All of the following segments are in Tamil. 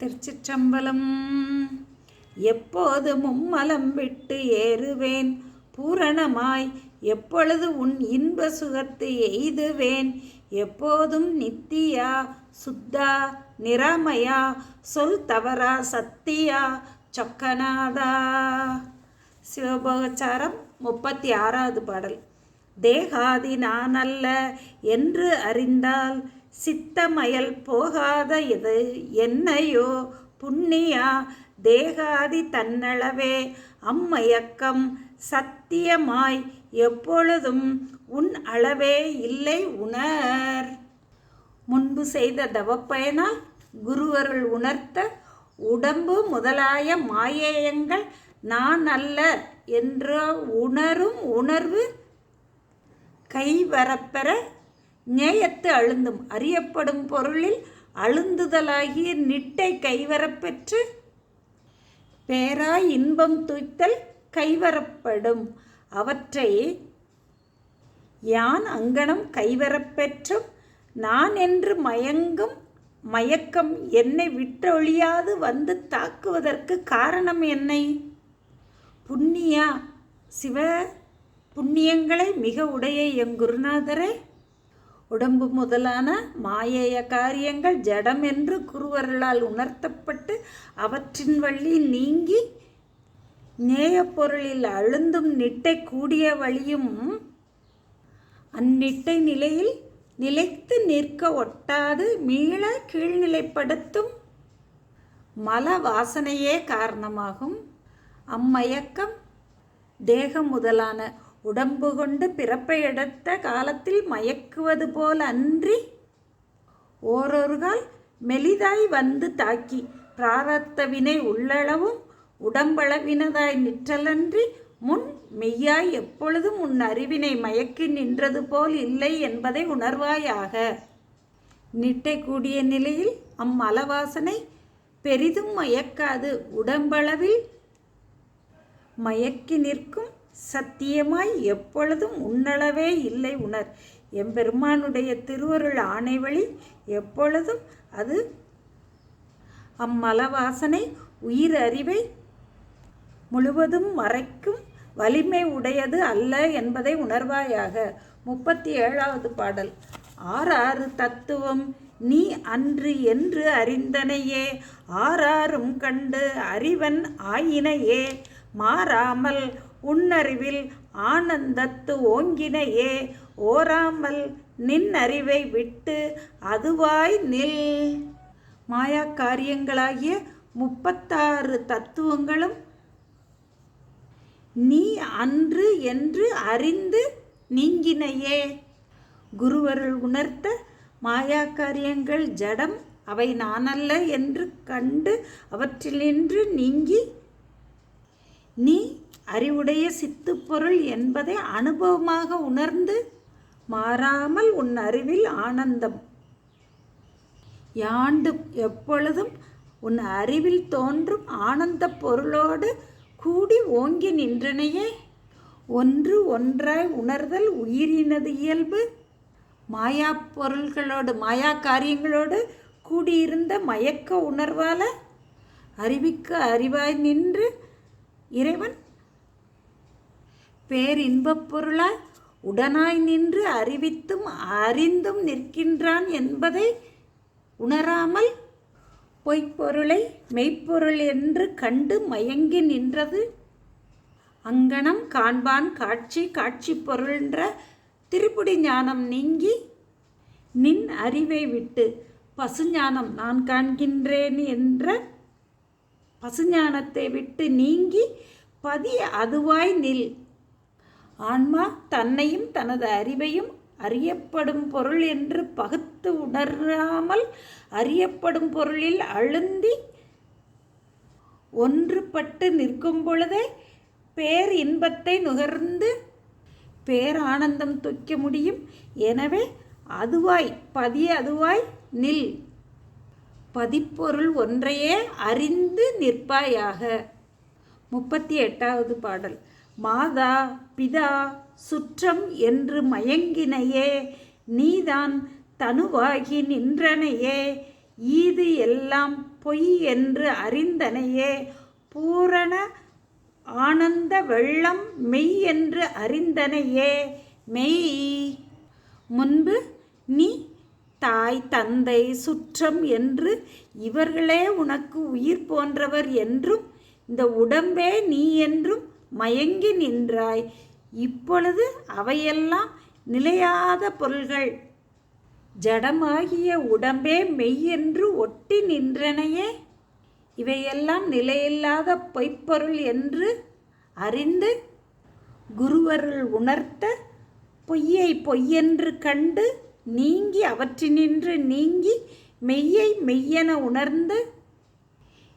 திருச்சிற்றம்பலம். எப்போது மும்மலம் விட்டு ஏறுவேன். பூரணமாய் எப்பொழுது உன் இன்ப சுகத்தை எய்துவேன். எப்போதும் நித்தியா சுத்தா நிராமயா சொல் தவறா சத்தியா சொக்கநாதா. சிவபோகச்சாரம் முப்பத்தி ஆறாவது பாடல். தேகாதி நான் அல்ல என்று அறிந்தால் சித்தமயல் போகாத இது என்னையோ? புண்ணியா? தேகாதி தன்னளவே அம்மயக்கம் சத்தியமாய் எப்பொழுதும் உன் அளவே இல்லை உணர். முன்பு செய்த தவப்பயனால் குருவருள் உணர்த்த உடம்பு முதலாய மாயேயங்கள் நான் அல்ல என்ற உணரும் உணர்வு கைவரப்பெற நேயத்து அழுந்தும். அறியப்படும் பொருளில் அழுந்துதலாகிய நிட்டை கைவரப்பெற்று பேராய் இன்பம் தூய்த்தல் கைவரப்படும். அவற்றை யான் அங்கனம் கைவரப்பெற்றும் நான் என்று மயங்கும் மயக்கம் என்னை விட்டொழியாது வந்து தாக்குவதற்கு காரணம் என்னை? புண்ணியா? சிவ புண்ணியங்களை மிக உடைய என் குருநாதரே. உடம்பு முதலான மாயேய காரியங்கள் ஜடம் என்று குருவர்களால் உணர்த்தப்பட்டு அவற்றின் வழி நீங்கி நேயப்பொருளில் அழுந்தும் நிட்டை கூடிய வழியும் அந்நிட்டை நிலையில் நிலைத்து நிற்க ஒட்டாது மீள கீழ்நிலைப்படுத்தும் மல வாசனையே காரணமாகும். அம்மயக்கம் தேகம் முதலான உடம்பு கொண்டு பிறப்பை எடுத்த காலத்தில் மயக்குவது போல் அன்றி ஓரொருகால் மெலிதாய் வந்து தாக்கி பிராரத்த வினை உள்ளளவும் உடம்பளவினதாய் நிற்றலன்றி முன் மெய்யாய் எப்பொழுதும் உன் அறிவினை மயக்கி நின்றது போல் இல்லை என்பதை உணர்வாயாக. நிட்டை கூடிய நிலையில் அம்மலவாசனை பெரிதும் மயக்காது. உடம்பளவில் மயக்கி நிற்கும் சத்தியமாய் எப்பொழுதும் உன்னளவே இல்லை உணர். எம்பெருமானுடைய திருவருள் ஆணை வழி எப்பொழுதும் அது அம்மலவாசனை உயிர் அறிவை முழுவதும் மறைக்கும் வலிமை உடையது அல்ல என்பதை உணர்வாயாக. முப்பத்தி ஏழாவது பாடல். ஆறாறு தத்துவம் நீ அன்று என்று அறிந்தனையே. ஆறாறும் கண்டு அறிவன் ஆயினையே. மாறாமல் உன்னறிவில் ஆனந்தத்து ஓங்கினையே. ஓராமல் நின் அறிவை விட்டு அதுவாய் நில். மாயா காரியங்களாகிய முப்பத்தாறு தத்துவங்களும் நீ அன்று என்று அறிந்து நீங்கினையே. குருவருள் உணர்த்த மாயா காரியங்கள் ஜடம் அவை நானல்ல என்று கண்டு அவற்றிலின்று நீங்கி நீ அறிவுடைய சித்துப்பொருள் என்பதை அனுபவமாக உணர்ந்து மாறாமல் உன் அறிவில் ஆனந்தம். யாண்டு எப்பொழுதும் உன் அறிவில் தோன்றும் ஆனந்த பொருளோடு கூடி ஓங்கி நின்றனையே. ஒன்று ஒன்றாய் உணர்தல் உயிரினது இயல்பு. மாயா பொருள்களோடு மாயா காரியங்களோடு கூடியிருந்த மயக்க உணர்வால அறிவிக்க அறிவாய் நின்று இறைவன் பேரின்பப் பொருளாய் உடனாய் நின்று அறிவித்தும் அறிந்தும் நிற்கின்றான் என்பதை உணராமல் பொய்ப்பொருளை மெய்ப்பொருள் என்று கண்டு மயங்கி நின்றது. அங்கனம் காண்பான் காட்சி காட்சி பொருள்ன்ற திருப்புடி ஞானம் நீங்கி நின் அறிவை விட்டு பசுஞானம் நான் காண்கின்றேன் என்ற பசுஞானத்தை விட்டு நீங்கி பதி அதுவாய் நில் ஆன்மா தன்னையும் தனது அறிவையும் அறியப்படும் பொருள் என்று பகுத்து உணராமல் அறியப்படும் பொருளில் அழுந்தி ஒன்றுபட்டு நிற்கும் பொழுதே பேர் இன்பத்தை நுகர்ந்து பேரானந்தம் துய்க்க முடியும். எனவே அதுவாய் பதிய அதுவாய் நில். பதிப்பொருள் ஒன்றையே அறிந்து நிற்பாயாக. முப்பத்தி எட்டாவது பாடல். மாதா பிதா சுற்றம் என்று மயங்கினையே நீதான் தனுவாகி நின்றனையே ஈது எல்லாம் பொய் என்று அறிந்தனையே பூரண ஆனந்த வெள்ளம் மெய் என்று அறிந்தனையே மெய். முன்பு நீ தாய் தந்தை சுற்றம் என்று இவர்களே உனக்கு உயிர் போன்றவர் என்றும் இந்த உடம்பே நீ என்றும் மயங்கி நின்றாய். இப்பொழுது அவையெல்லாம் நிலையாத பொருள்கள். ஜடமாகிய உடம்பே மெய்யென்று ஒட்டி நின்றனையே. இவையெல்லாம் நிலையில்லாத பொய்ப்பொருள் என்று அறிந்து குருவருள் உணர்த்த பொய்யை பொய்யென்று கண்டு நீங்கி அவற்றினின்று நீங்கி மெய்யை மெய்யென உணர்ந்து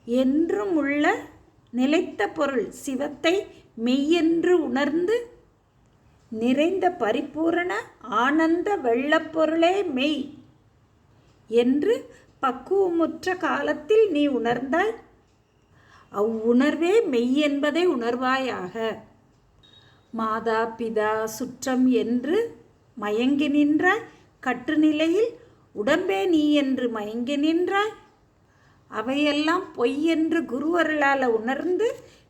என்றும் உள்ள நிலைத்த பொருள் சிவத்தை மெய்யென்று உணர்ந்து நிறைந்த பரிபூரண ஆனந்த வெள்ளப்பொருளே மெய் என்று பக்குவமுற்ற காலத்தில் நீ உணர்ந்தாய். அவ்வுணர்வே மெய் என்பதை உணர்வாயாக. மாதா பிதா சுற்றம் என்று மயங்கி நின்றாய். கட்டுநிலையில் உடம்பே நீ என்று மயங்கி நின்றாய். அவையெல்லாம் பொய் என்று குருவர்களால் உணர்ந்து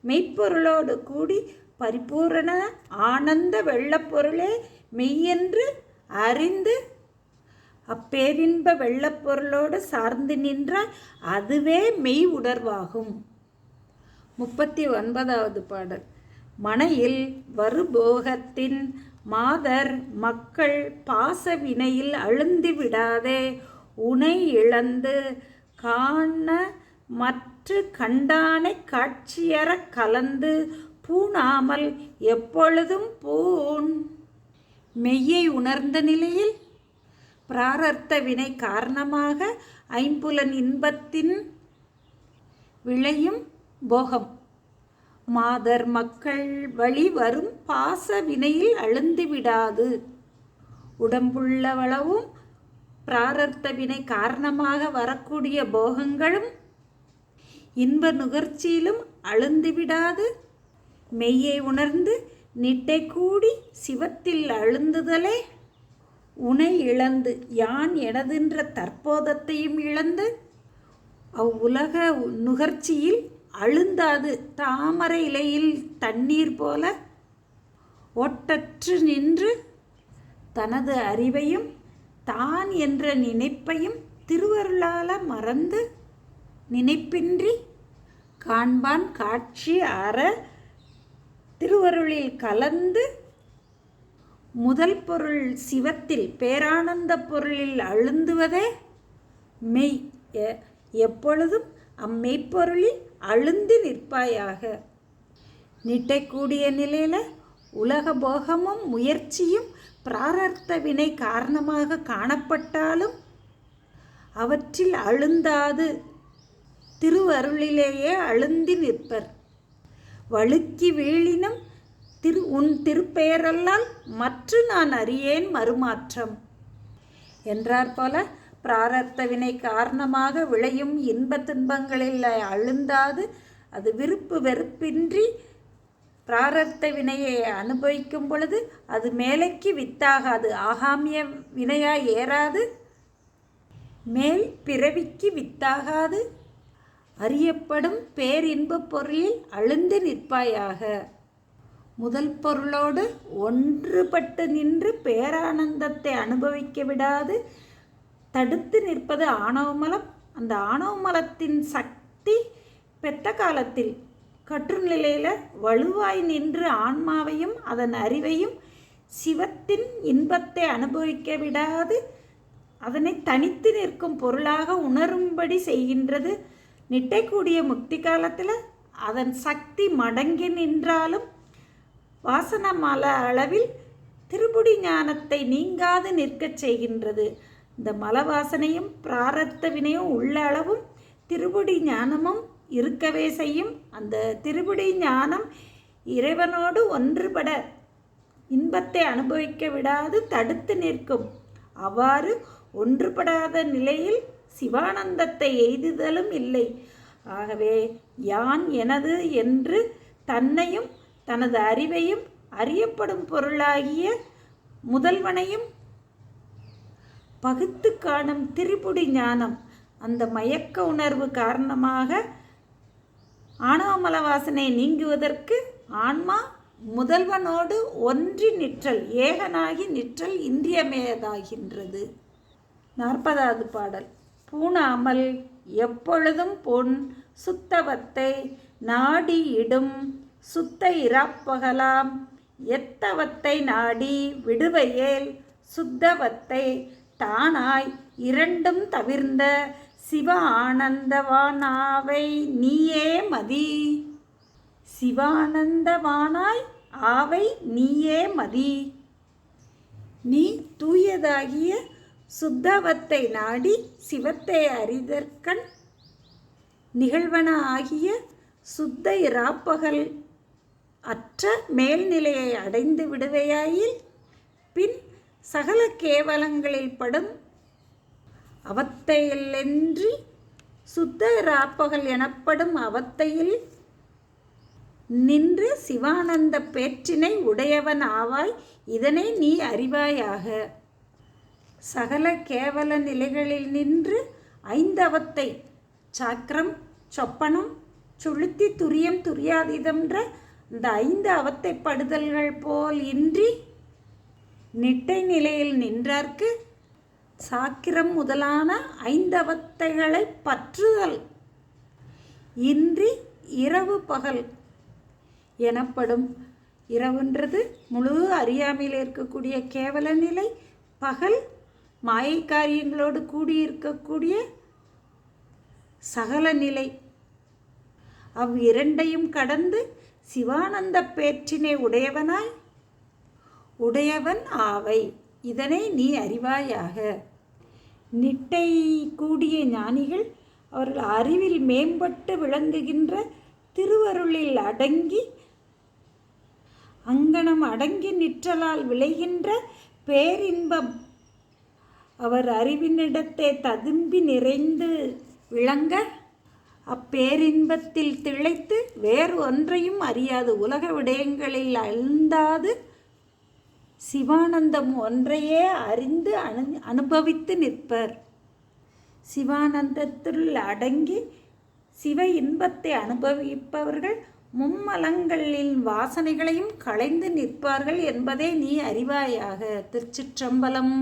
மெய்ப்பொருளோடு கூடி பரிபூரண ஆனந்த வெள்ளப்பொருளே மெய்யென்று அறிந்து அப்பேரின்ப வெள்ளப்பொருளோடு சார்ந்து நின்றால் அதுவே மெய் உணர்வாகும். முப்பத்தி ஒன்பதாவது பாடல். மனையில் வருபோகத்தின் மாதர் மக்கள் பாச வினையில் அழுந்து விடாதே உனை இழந்து காண மற்ற கண்டானை காட்சியறக் கலந்து பூணாமல் எப்பொழுதும் பூண் மெய்யை உணர்ந்த நிலையில் பிராரர்த்த வினை காரணமாக ஐம்புலன் இன்பத்தின் விளையும் போகம். மாதர் மக்கள் வழி வரும் பாச வினையில் அழுந்து விடாது. உடம்புள்ளவளவும் பிராரர்த்த வினை காரணமாக வரக்கூடிய போகங்களும் இன்ப நுகர்ச்சியிலும் அழுந்து விடாது. மெய்யை உணர்ந்து நிட்டை கூடி சிவத்தில் அழுந்துதலே. உனை இழந்து யான் எனதென்ற தற்போதத்தையும் இழந்து அவ்வுலக நுகர்ச்சியில் அழுந்தாது தாமரை இலையில் தண்ணீர் போல. ஒட்டற்று நின்று தனது அறிவையும் தான் என்ற நினைப்பையும் திருவருளால மறந்து நினைப்பின்றி காண்பான் காட்சி அற திருவருளில் கலந்து முதல் பொருள் சிவத்தில் பேரானந்த பொருளில் அழுந்துவதே மெய். எ- எப்பொழுதும் அம்மெய்ப்பொருளில் அழுந்தி நிற்பாயாக. நிட்டைக்கூடிய நிலையில் உலக போகமும் முயற்சியும் பிராரர்த்த வினை காரணமாக காணப்பட்டாலும் அவற்றில் அழுந்தாது. திருவருளிலேயே அழுந்தி நிற்பர். வழுக்கி வீழினும் திரு உன் திருப்பெயரல்லால் மற்ற நான் அறியேன் மறுமாற்றம். என்றார் போல பிராரத்த வினை காரணமாக விளையும் இன்ப துன்பங்களில் அழுந்தாது அது விருப்பு வெறுப்பின்றி பிராரத்த வினையை அனுபவிக்கும் பொழுது அது மேலைக்கு வித்தாகாது ஆகாமிய வினையாய் ஏறாது மேல் பிறவிக்கு வித்தாகாது அறியப்படும் பேரின்பப் பொருளில் அழுந்து நிற்பாயாக. முதல் பொருளோடு ஒன்றுபட்டு நின்று பேரானந்தத்தை அனுபவிக்க விடாது. தடுத்து நிற்பது ஆணவமலம். அந்த ஆணவமலத்தின் சக்தி பெத்த காலத்தில் கற்றுநிலையில் வலுவாய் நின்று ஆன்மாவையும் அதன் அறிவையும் சிவத்தின் இன்பத்தை அனுபவிக்க விடாது. அதனை தனித்து நிற்கும் பொருளாக உணரும்படி செய்கின்றது. நிட்டைக்கூடிய முக்தி காலத்தில் அதன் சக்தி மடங்கி நின்றாலும் வாசனமல அளவில் திருப்புடி ஞானத்தை நீங்காது நிற்கச் செய்கின்றது. இந்த மல வாசனையும் பிராரத்த வினையும் உள்ள அளவும் திருப்புடி ஞானமும் இருக்கவே செய்யும். அந்த திருபுடி ஞானம் இறைவனோடு ஒன்றுபட இன்பத்தை அனுபவிக்க விடாது தடுத்து நிற்கும். அவ்வாறு ஒன்றுபடாத நிலையில் சிவானந்தத்தை எய்துதலும் இல்லை. ஆகவே யான் எனது என்று தன்னையும் தனது அறிவையும் அறியப்படும் பொருளாகிய முதல்வனையும் பகுத்து காணும் திரிபுடி ஞானம் அந்த மயக்க உணர்வு காரணமாக ஆணவமல வாசனை நீங்குவதற்கு ஆன்மா முதல்வனோடு ஒன்றி நிற்றல் ஏகனாகி நிற்றல் இன்றியமையதாகின்றது நாற்பதாவது பாடல். பூணாமல் எப்பொழுதும் பொன் சுத்தவத்தை நாடி இடும் சுத்த இராப்பகலாம். எத்தவத்தை நாடி விடுவையேல் சுத்தவத்தை தானாய் இரண்டும் தவிர்ந்த சிவ ஆனந்தவானாவை நீயே மதி. சிவானந்தவானாய் ஆவை நீயே மதி. நீ தூயதாகிய சுத்தவத்தை நாடி சிவத்தை அறிதற்கண் நிகழ்வன ஆகிய சுத்த இராப்பகல் அற்ற மேல்நிலையை அடைந்து விடுவையாயில் பின் சகல கேவலங்களில் படும் அவத்தையின்றி சுத்த இராப்பகல் எனப்படும் அவத்தையில் நின்று சிவானந்த பேற்றினை உடையவன் ஆவாய் இதனை நீ அறிவாயாக. சகல கேவல நிலைகளில் நின்று ஐந்தவத்தை சாக்கிரம் சொப்பனம் சுளுத்தி துரியம் துரியாதீதம்ன்ற இந்த ஐந்து அவத்தைப்படுதல்கள் போல் இன்றி நிட்டை நிலையில் நின்றார்க்கு சாக்கிரம் முதலான ஐந்தவத்தைகளை பற்றுதல். இன்றி இரவு பகல் எனப்படும் இரவுன்றது முழு அறியாமையில் இருக்கக்கூடிய கேவல நிலை பகல் மாயை காரியங்களோடு கூடியிருக்கக்கூடிய சகல நிலை. அவ் இரண்டையும் கடந்து சிவானந்த பேற்றினை உடையவனாய் உடையவன் ஆவை. இதனை நீ அறிவாயாக. நிட்டை கூடிய ஞானிகள் அவர்கள் அறிவில் மேம்பட்டு விளங்குகின்ற திருவருளில் அடங்கி அங்கனம் அடங்கி நிற்றலால் விளைகின்ற பேரின்பம் அவர் அறிவினிடத்தே ததும்பி நிறைந்து விளங்க அப்பேரின்பத்தில் திளைத்து வேறு ஒன்றையும் அறியாது. உலக விடயங்களில் அழுந்தாது சிவானந்தம் ஒன்றையே அறிந்து அனு அனுபவித்து நிற்பர். சிவானந்தத்தில் அடங்கி சிவ இன்பத்தை அனுபவிப்பவர்கள் மும்மலங்களின் வாசனைகளையும் களைந்து நிற்பார்கள் என்பதை நீ அறிவாயாக. திருச்சிற்றம்பலம்